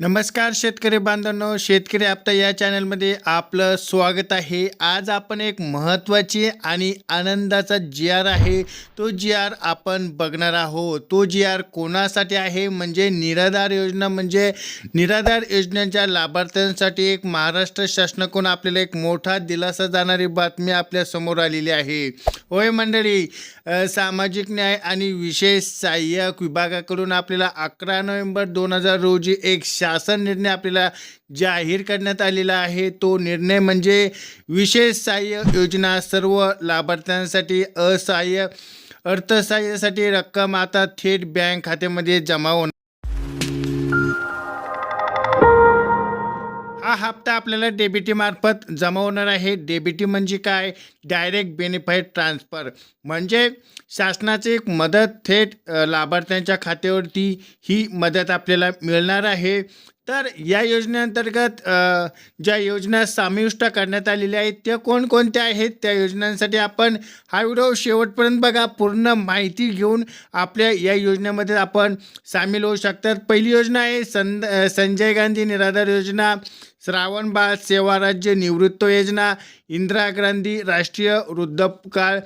नमस्कार शेतकरी बांधवांनो शेतकरी आपता या चॅनलमध्ये आपलं स्वागत आहे. आज आपण एक महत्त्वाची आणि आनंदाचा जी आर आहे तो जी आर आपण बघणार आहोत. तो जी आर कोणासाठी आहे? म्हणजे निराधार योजना म्हणजे निराधार योजनेच्या लाभार्थ्यांसाठी एक महाराष्ट्र शासनाकडून आपल्याला एक मोठा दिलासा जाणारी बातमी आपल्यासमोर आलेली आहे. होय मंडळी सामाजिक न्याय आणि विशेष सहाय्यक विभागाकडून आपल्याला अकरा नोव्हेंबर दोन हजार रोजी एक शासन निर्णय आपल्याला जाहीर करण्यात आलेला आहे. तो निर्णय म्हणजे विशेष सहाय्य योजना सर्व लाभार्थ्यांसाठी असहाय्य अर्थसहाय्यासाठी रक्कम आता थेट बँक खात्यामध्ये जमा होणार हा हप्ता आपल्याला डेबिटीमार्फत जमा होणार आहे. डेबिटी म्हणजे काय? डायरेक्ट बेनिफिट ट्रान्सफर म्हणजे शासनाची एक मदत थेट लाभार्थ्यांच्या खात्यावरती ही मदत आपल्याला मिळणार आहे. तर या योजनेअंतर्गत ज्या योजना समाविष्ट करण्यात आलेल्या आहेत त्या कोणकोणत्या आहेत? त्या योजनांसाठी आपण हा व्हिडिओ शेवटपर्यंत बघा. पूर्ण माहिती घेऊन आपल्या या योजनेमध्ये आपण सामील होऊ शकतात. पहिली योजना आहे सं संजय गांधी निराधार योजना श्रावण बाळ सेवा राज्य निवृत्त योजना इंदिरा गांधी राष्ट्रीय वृद्धकाळ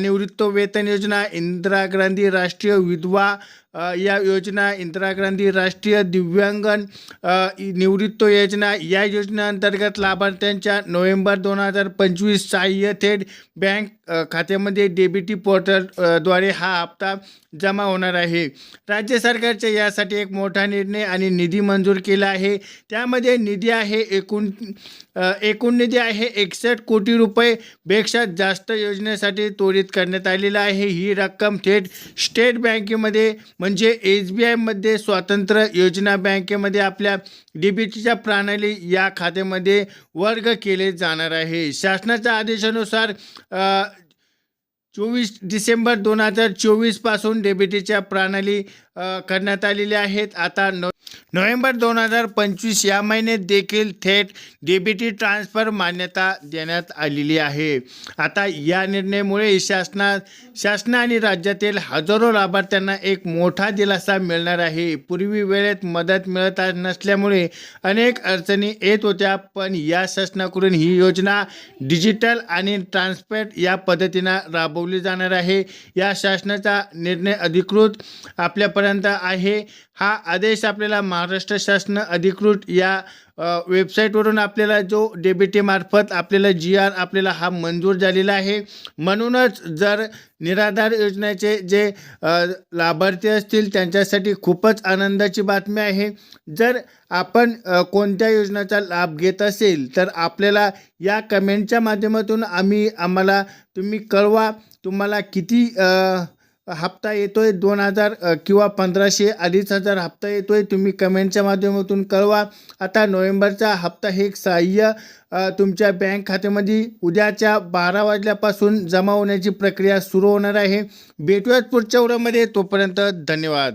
निवृत्त वेतन योजना इंदिरा गांधी राष्ट्रीय विधवा या योजना इंदिरा गांधी राष्ट्रीय दिव्यांगन निवृत्त योजना या योजनेअंतर्गत लाभार्थ्यांच्या नोव्हेंबर दोन हजार पंचवीस सहाय्य थेट बँक खात्यामध्ये डेबिटी पोर्टलद्वारे हा हप्ता जमा होणार आहे. राज्य सरकारच्या यासाठी एक मोठा निर्णय आणि निधी मंजूर केला आहे. त्यामध्ये निधी आहे एकूण एकूण निधी आहे एकसष्ट कोटी रुपयेपेक्षा जास्त योजनेसाठी त्वरित करण्यात आलेला आहे. ही रक्कम थेट स्टेट बँकेमध्ये म्हणजे एस बी आयमध्ये स्वातंत्र्य योजना बँकेमध्ये आपल्या डी बी टीच्या प्रणाली या खात्यामध्ये वर्ग केले जाणार आहे. शासनाच्या आदेशानुसार चोवीस डिसेंबर दोन हजार चोवीसपासून डेबिटीच्या प्रणाली करण्यात आलेले आहेत. आता नो नोव्हेंबर दोन हजार पंचवीस या महिन्यात देखील थेट डीबीटी ट्रान्सफर मान्यता देण्यात आलेली आहे. आता या निर्णयामुळे शासना शासन आणि राज्यातील हजारो लाभार्थ्यांना एक मोठा दिलासा मिळणार आहे. पूर्वी वेळेत मदत मिळत नसल्यामुळे अनेक अडचणी येत होत्या पण या शासनाकडून ही योजना डिजिटल आणि ट्रान्सपेट या पद्धतीनं राबवली जाणार आहे. या शासनाचा निर्णय अधिकृत आपल्यापर्यंत आहे. हा आदेश आपल्याला महाराष्ट्र शासन अधिकृत या वेबसाईटवरून आपल्याला जो डेबिटी आपल्याला जी आर आपल्याला हा मंजूर झालेला आहे. म्हणूनच जर निराधार योजनेचे जे लाभार्थी असतील त्यांच्यासाठी खूपच आनंदाची बातमी आहे. जर आपण कोणत्या योजनेचा लाभ घेत असेल तर आपल्याला या कमेंटच्या माध्यमातून आम्ही आम्हाला तुम्ही कळवा. तुम्हाला किती आ, हप्ता येतोय दोन हजार किंवा पंधराशे अडीच हजार हप्ता येतोय. तुम्ही कमेंटच्या माध्यमातून कळवा. आता नोव्हेंबरचा हप्ता हे एक सहाय्य तुमच्या बँक खात्यामध्ये उद्याच्या बारा वाजल्यापासून जमा होण्याची प्रक्रिया सुरू होणार आहे. भेटूयात पुढच्या व्हिडिओमध्ये. तोपर्यंत धन्यवाद.